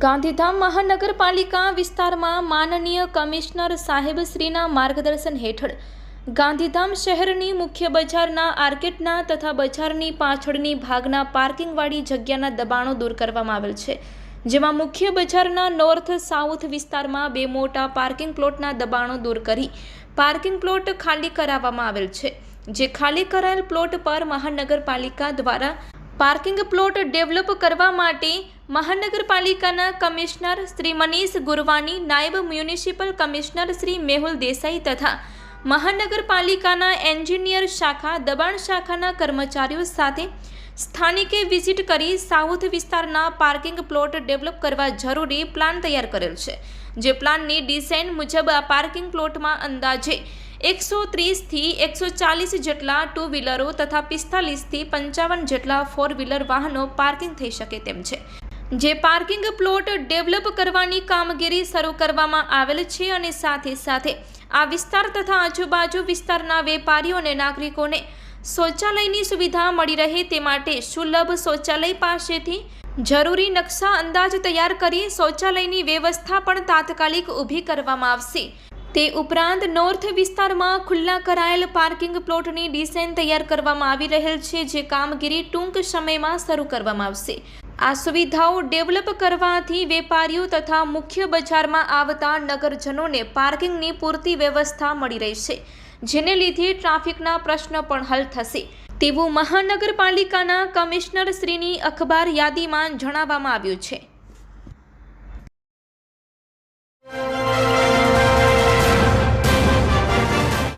ગાંધીધામ મહાનગરપાલિકા વિસ્તારમાં માનનીય કમિશનર સાહેબશ્રીના માર્ગદર્શન હેઠળ ગાંધીધામ શહેરની મુખ્ય બજારના આર્કેટના તથા બજારની પાછળની ભાગના પાર્કિંગવાળી જગ્યાના દબાણો દૂર કરવામાં આવેલ છે, જેમાં મુખ્ય બજારના નોર્થ સાઉથ વિસ્તારમાં બે મોટા પાર્કિંગ પ્લોટના દબાણો દૂર કરી પાર્કિંગ પ્લોટ ખાલી કરાવવામાં આવેલ છે, જે ખાલી કરાયેલ પ્લોટ પર મહાનગરપાલિકા દ્વારા પાર્કિંગ પ્લોટ ડેવલપ કરવા માટે મહાનગરપાલિકાના કમિશનર શ્રી મનીષ ગુરવાની, નાયબ મ્યુનિસિપલ કમિશનર શ્રી મેહુલ દેસાઈ તથા મહાનગરપાલિકાના એન્જિનિયર શાખા, દબાણ શાખાના કર્મચારીઓ સાથે સ્થાનિકે વિઝિટ કરી સાઉથ વિસ્તારના પાર્કિંગ પ્લોટ ડેવલપ કરવા જરૂરી પ્લાન તૈયાર કરેલ છે. જે પ્લાનની ડિઝાઇન મુજબ આ પાર્કિંગ પ્લોટમાં અંદાજે એકસો ત્રીસથી એકસો ચાલીસ જેટલા ટુ વ્હીલરો તથા પિસ્તાલીસથી પંચાવન જેટલા ફોર વ્હીલર વાહનો પાર્કિંગ થઈ શકે તેમ છે. જે પાર્કિંગ પ્લોટ ડેવલપ કરવાની કામગીરી શરૂ કરવામાં આવેલ છે અને સાથે સાથે આ વિસ્તાર તથા આજુબાજુ વિસ્તારના વેપારીઓ અને નાગરિકોને શૌચાલયની સુવિધા મળી રહે તે માટે સુલભ શૌચાલય પાસેથી જરૂરી નકશા અંદાજ તૈયાર કરી શૌચાલયની વ્યવસ્થા પણ તાત્કાલિક ઊભી કરવામાં આવશે. તે ઉપરાંત નોર્થ વિસ્તારમાં ખુલ્લા કરાયેલ પાર્કિંગ પ્લોટની ડિઝાઇન તૈયાર કરવામાં આવી રહેલ છે, જે કામગીરી ટૂંક સમયમાં શરૂ કરવામાં આવશે. આ સુવિધાઓ ડેવલપ કરવાથી વેપારીઓ તથા મુખ્ય બજારમાં આવતા નગરજનોને પાર્કિંગની પૂરતી વ્યવસ્થા મળી રહેશે, જેને લીધે ટ્રાફિકના પ્રશ્ન પણ હલ થશે. તેવું મહાનગરપાલિકાના કમિશનર શ્રીની અખબાર યાદીમાં જણાવવામાં આવ્યું છે.